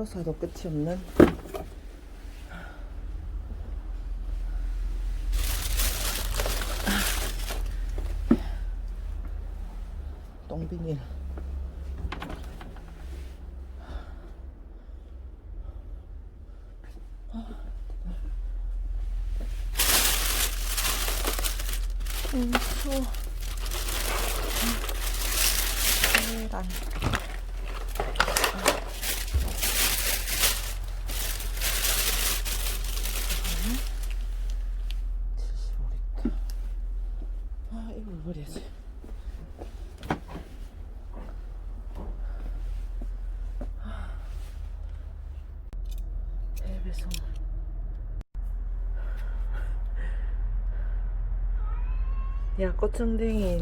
싸도 싸도 끝이 없는 똥비닐 봉투 계란 칠십오 리터. 아, 이거 뭘 버려야지. 배배송. 야, 꽃청댕이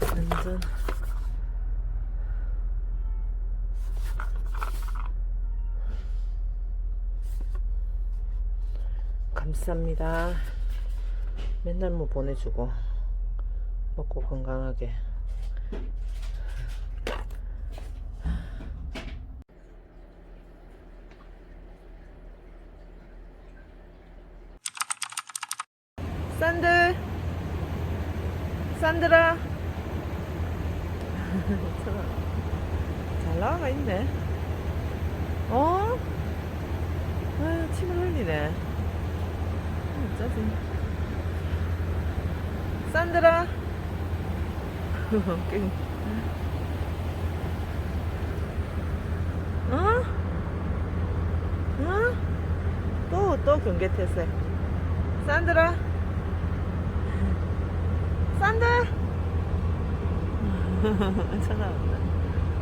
완전 감사합니다. 맨날 뭐 보내주고 먹고 건강하게. 산들, 산들아. 잘 나와가 있네. 어? 아유, 침을 흘리네. 짜증. 산드라. 웃기네. 어? 어? 또, 또 경계 태세. 산드라. 산드. 찾아왔다.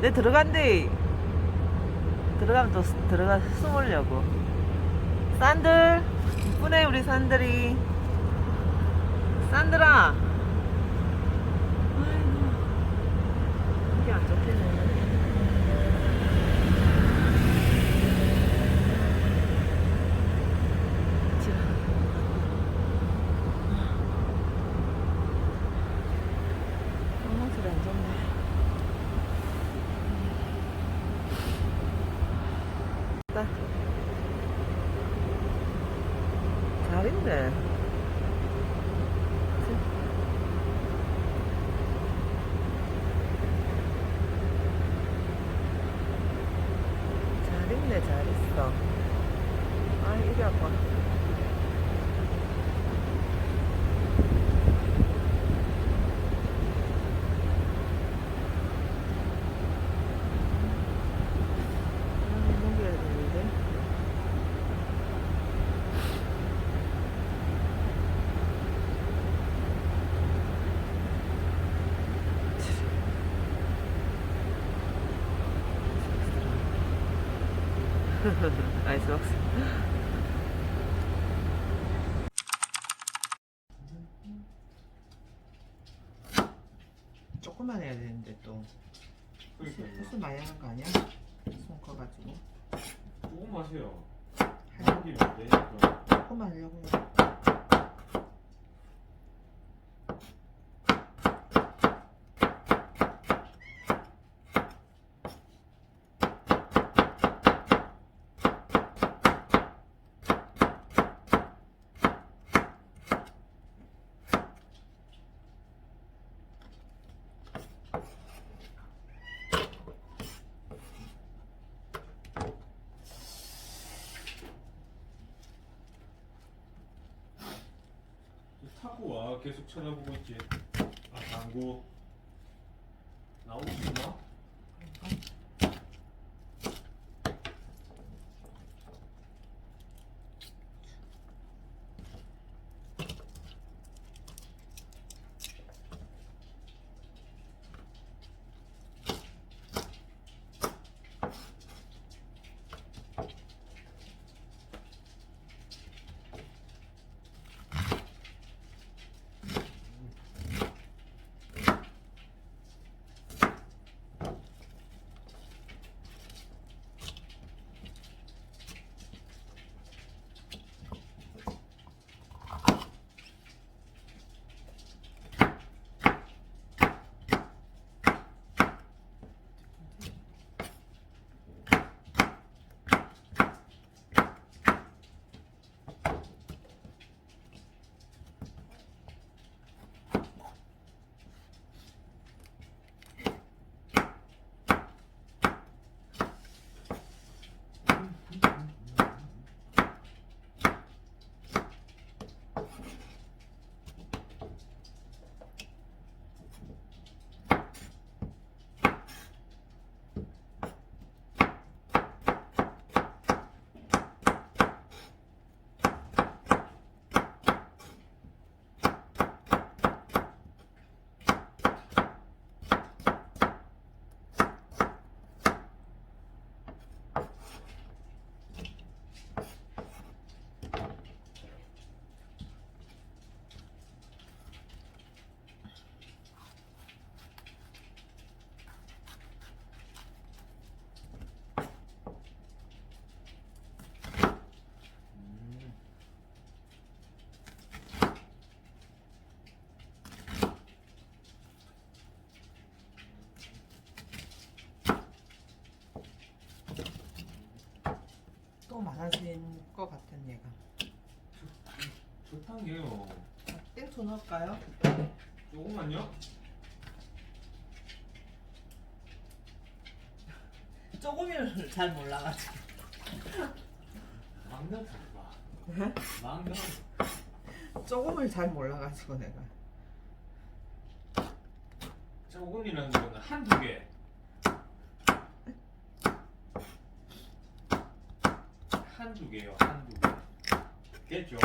내 들어간대. 들어가면 또 스- 들어가 숨으려고. 산들. 이쁘네 우리 산들이 산들아 아이고 이게 안 좋겠네 자. 아, 저리 안 좋네. 딱. 잘있네. 잘 있네, 잘 있어. 아, 이게 아파. 아, 넘겨야 되는데. 아이스박스. 조금만 해야 되는데 또. 수수 많이 하는 거 아니야? 손 커가지고 조금 마세요. 되니까. 조금만 하려고 해. 타고 와 계속 쳐다보고 있지. 아 당구 수 있나? 많아진 것 같은 얘가. 좋다는 게요. 땡초 넣을까요? 조금만요. 조금을 잘 몰라가지고. 망면 봐. 망면. 조금을 잘 몰라가지고 내가. 조금이라는 거는 한두 개. 한두 개. 겠죠?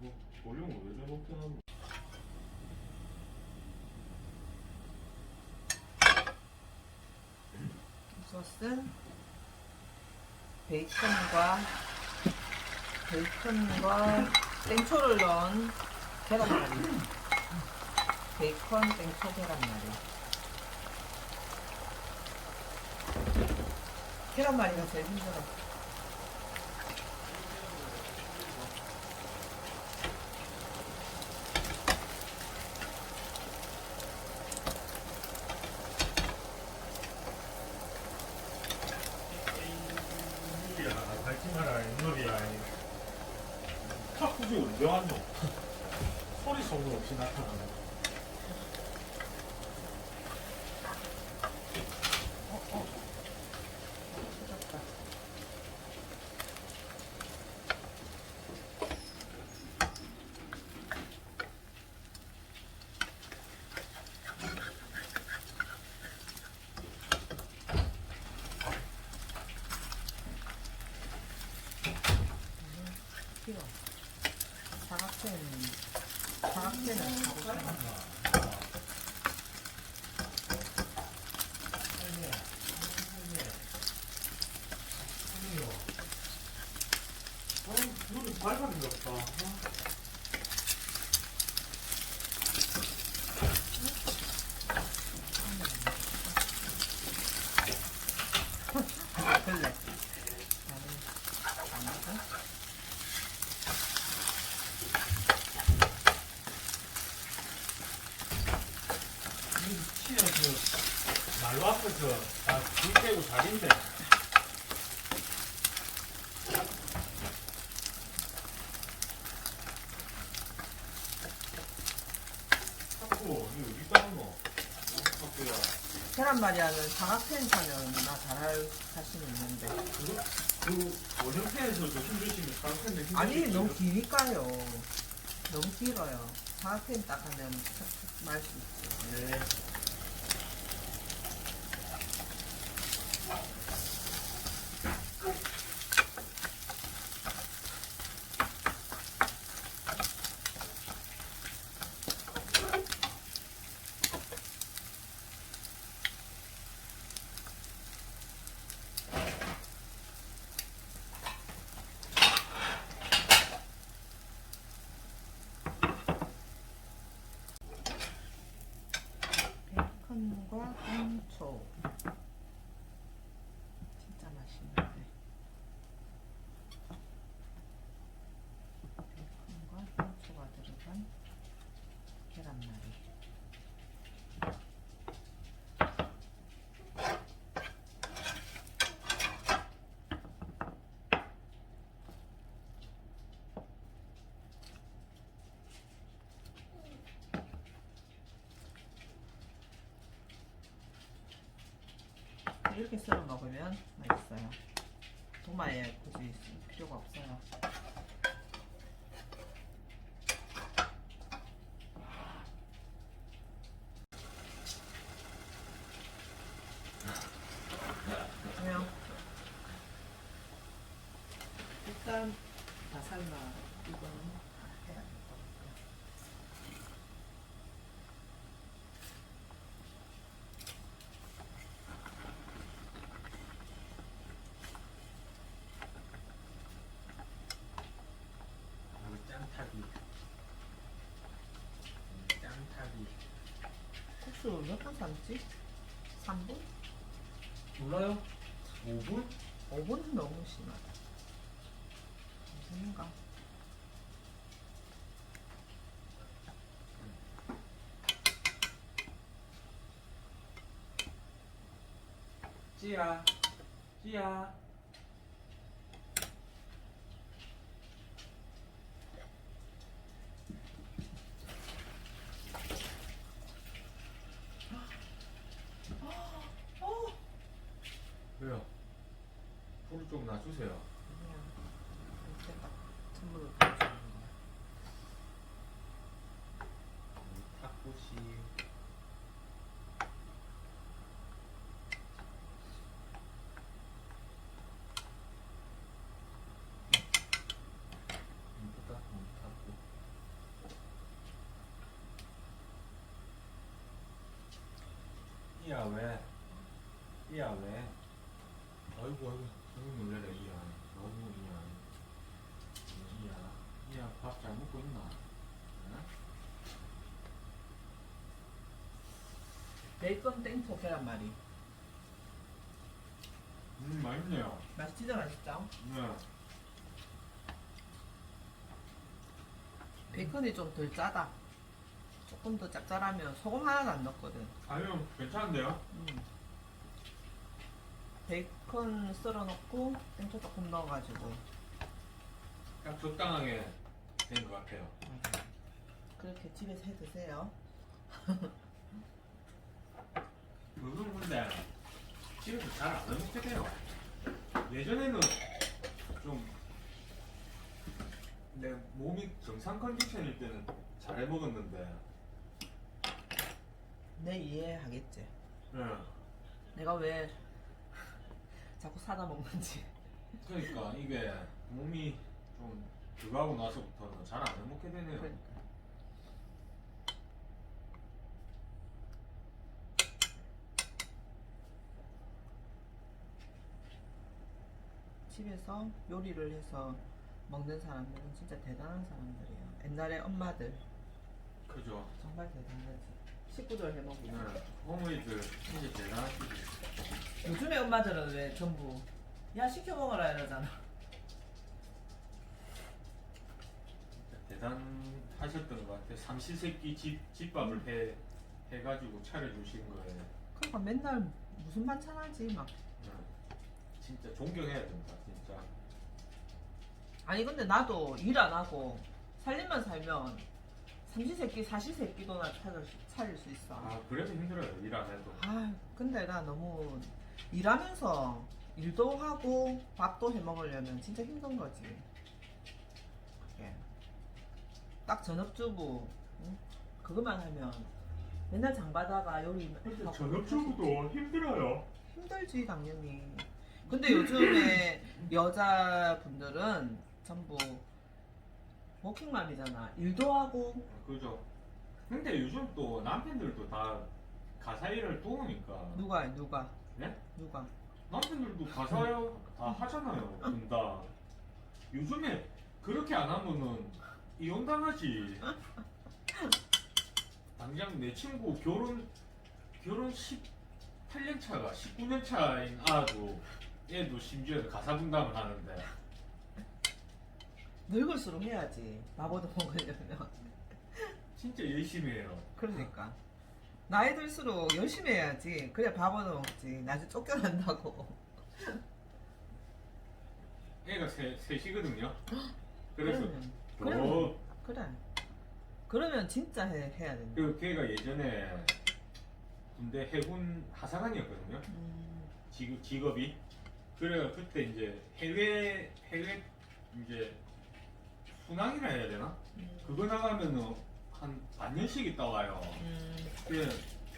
뭐, 소스는 베이컨과 베이컨과 땡초를 넣은 계란말이. 베이컨 땡초 계란말이. 계란말이가 제일 힘들어. 소리 소문 없이 나타나네. 뜯었다. 필요. 사각펜, 사각펜은 사각펜. 어, 것 같다. 그래. 치는 그 말로 앞에서 다불 떼고 자린데. 탁구, 이거 어디 따노? 탁구야. 계란말이하는 사각펜 사면 나 잘할 자신 있는데. 그, 그 원형태에서도 힘드시면 상태인데 힘드시면 아니, 너무 기니까요. 너무 길어요. 사각펜 딱 하면 말 수 있죠. 네. 베이컨과 땡초. 진짜 맛있는데. 베이컨과 땡초가 들어간 계란말이. 이렇게 썰어 먹으면 맛있어요. 도마에 굳이 쓸 필요가 없어요. 옥수 몇분 삶지? 3분? 몰라요? 5분? 5분은 너무 심하다. 무슨가? 찌야 찌야 야 왜? 이야 왜? 아이고 아이고 너무 놀래라 이야 너무 이야 이야 이야 밥 잘 먹고 있나? 응? 베이컨 땡초 계란말이. 음 맛있네요 맛 진짜 맛있죠? 네 베이컨이 좀 덜 짜다. 조금 더 짭짤하면 소금 하나도 안 넣었거든. 아니요 괜찮은데요? 음. 베이컨 썰어 넣고 땡초 조금 넣어가지고 딱 적당하게 된 것 같아요 그렇게 집에서 해 드세요. 요즘 근데 집에서 잘안 해먹게 돼요 예전에는 좀 내 몸이 정상 컨디션일 때는 잘 해먹었는데 내 이해하겠지. 네. 내가 왜 자꾸 사다 먹는지. 그러니까 이게 몸이 좀 그거 하고 나서부터는 잘 안 해먹게 되네요 그러니까. 집에서 요리를 해서 먹는 사람들은 진짜 대단한 사람들이에요. 옛날에 엄마들 그죠 정말 대단하지. 식구들 해먹고. 네. 어머니들 진짜 대단하시지 요즘에 엄마들은 왜 전부 야 시켜 먹어라 이러잖아. 대단하셨던 것 같아요 삼시세끼 집, 집밥을 해, 해가지고 차려주신 거에 그러니까 맨날 무슨 반찬 하지 막. 네. 진짜 존경해야 된다 진짜 아니 근데 나도 일 안 하고 살림만 살면 삼시세끼 사시세끼도나 차릴, 수- 차릴 수 있어. 아 그래서 힘들어요 일 안 해도 아 근데 나 너무 일하면서 일도 하고 밥도 해 먹으려면 진짜 힘든 거지. 그게. 딱 전업주부 응? 그것만 하면 맨날 장 봐다가 요리 하고 힘들어요 힘들지 당연히. 근데 요즘에 여자분들은 전부 워킹맘이잖아. 일도 하고. 그죠. 근데 요즘 또 남편들도 다 가사 일을 도우니까. 누가 누가? 네? 누가? 남편들도 가사 다 하잖아요. 분다. 요즘에 그렇게 안 하면은 이혼 당하지. 당장 내 친구 결혼 결혼 18년 차가 19년 차인 아도 얘도 심지어 가사 분담을 하는데 늙을수록 해야지. 마법도 먹으려면. 진짜 열심히 해요 그러니까 나이 들수록 열심히 해야지. 그래 밥 얻어 먹지. 나중에 쫓겨난다고. 애가 세, 셋이거든요 그래서 그러면 더 그러면 그래. 그러면 진짜 해, 해야 된다. 그 걔가 예전에 군대 해군 하사관이었거든요. 음, 직, 직업이. 그래가 그때 이제 해외 해외 이제 순항이라 해야 되나? 음, 그거 나가면은 한 반년씩 있다 와요. 음, 그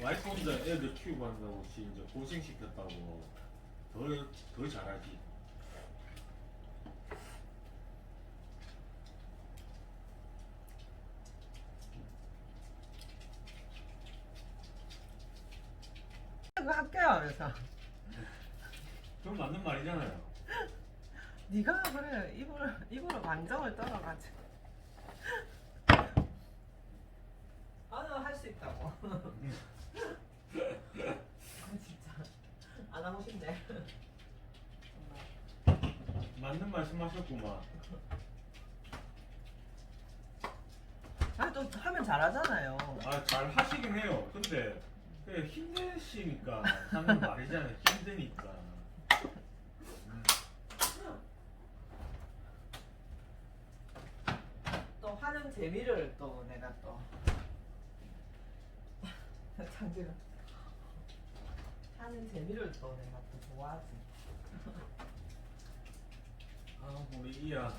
와이프 혼자 애들 키우고 한다고 지 이제 고생 시켰다고 더더 잘하지. 그거 할게요 하면서 그건 맞는 말이잖아요. 네가 그래 입으로 입으로 감정을 떨어가지고 나는 할 수 있다고 아 진짜 안 하고 싶네 맞는 말씀 하셨구만. 아또 하면 잘하잖아요 아 잘 하시긴 해요. 근데 그 힘내시니까 하는 말이잖아요. 힘드니까. 하는 재미를 또 내가 또 참기름 하는 재미를 또 내가 또 좋아하지. 아 우리 이야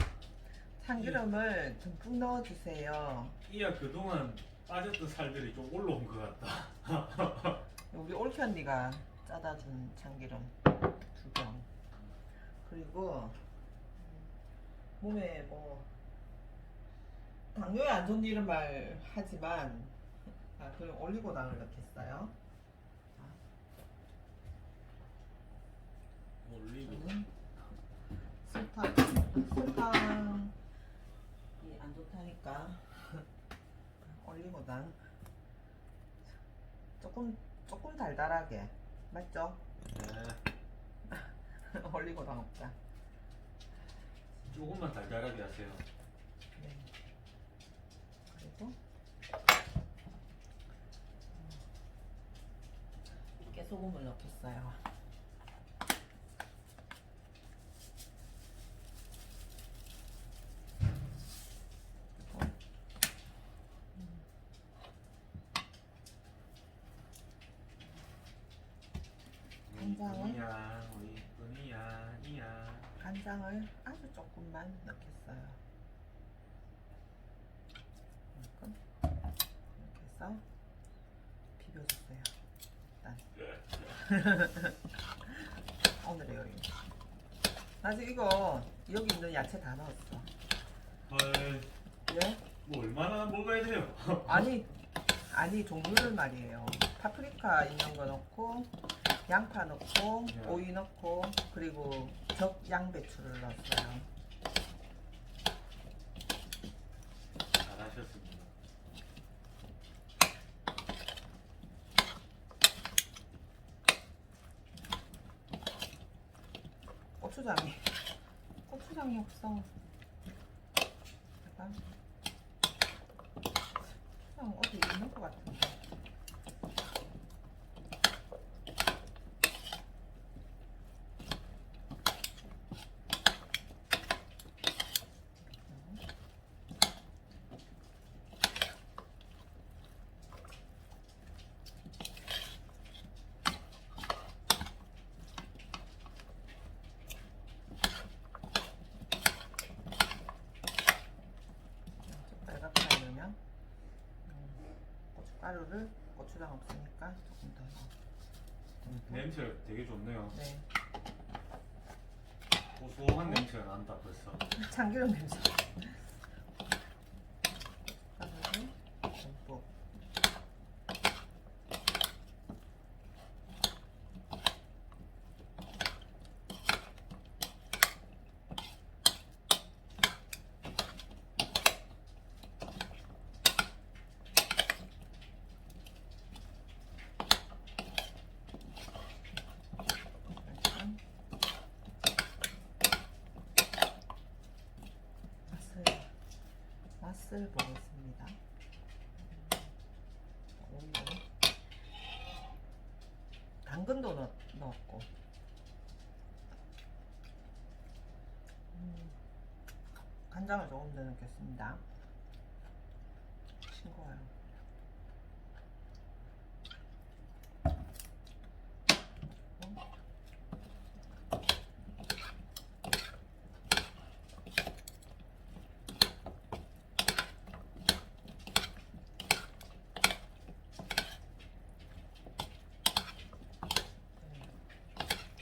참기름을 듬뿍 넣어주세요. 이야 그동안 빠졌던 살들이 좀 올라온 것 같다 우리 올케 언니가 짜다 준 참기름 두 병. 그리고 몸에 뭐 당뇨에 안 좋은 일은 말 하지만 아 그럼 올리고당을 넣겠어요. 올리고 저는 설탕 설탕이 안 좋다니까 올리고당 조금 조금 달달하게 맞죠? 네 올리고당 없다. 조금만 달달하게 하세요 네. 그리고 깨소금을 넣겠어요. 그리고 간장을? 이야 우리 은이야 이야 간장을 아주 조금만 넣겠어요. 이만큼 해서 비벼주세요. 일단 오늘의 요리. 나 지금 이거 여기 있는 야채 다 넣었어. 헐, 왜? 뭐 얼마나 먹어야 돼요? 아니 아니 종류를 말이에요. 파프리카 있는 거 넣고 양파 넣고 네. 오이 넣고 그리고 적 양배추를 넣었어요. 잘하셨습니다. 고추장이 고추장이 없어. 잠깐. 고추장 어디 있는 것 같은데. 좀 빨갛게 하려면 음, 고춧 가루를 고추장 없으니까 조금 더. 냄새 되게 좋네요. 네. 고소한 냄새가 난다 벌써. 참기름 냄새. 고춧가루를 듬뿍. 일단 맛을 맛을 보겠습니다. 오이를 당근도 넣, 넣었고 음, 간장을 조금 더 넣겠습니다. 싱거워요.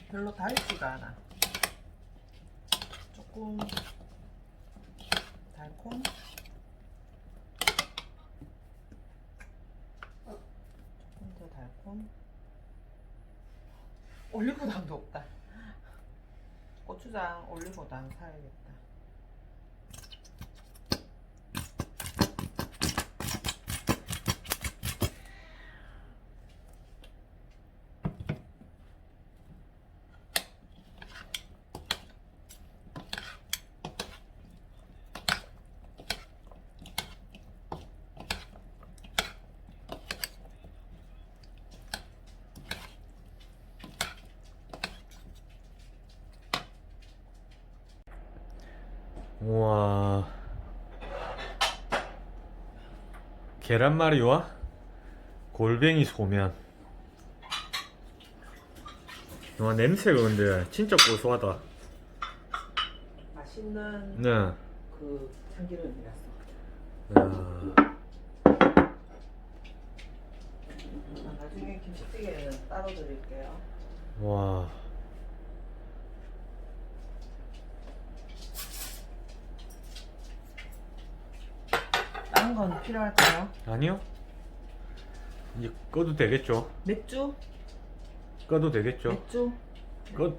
별로 달지가 않아. 조금 달콤. 조금 더 달콤. 올리고당도 없다. 고추장, 올리고당 사야겠다. 우와. 계란말이와 골뱅이 소면. 와 냄새가 근데 진짜 고소하다. 맛있는 네. 그 참기름이라서. 야, 아, 나중에 김치찌개는 따로 드릴게요. 와. 건 필요할까요? 아니요. 이제 꺼도 되겠죠? 맥주? 꺼도 되겠죠? 맥주? 꺼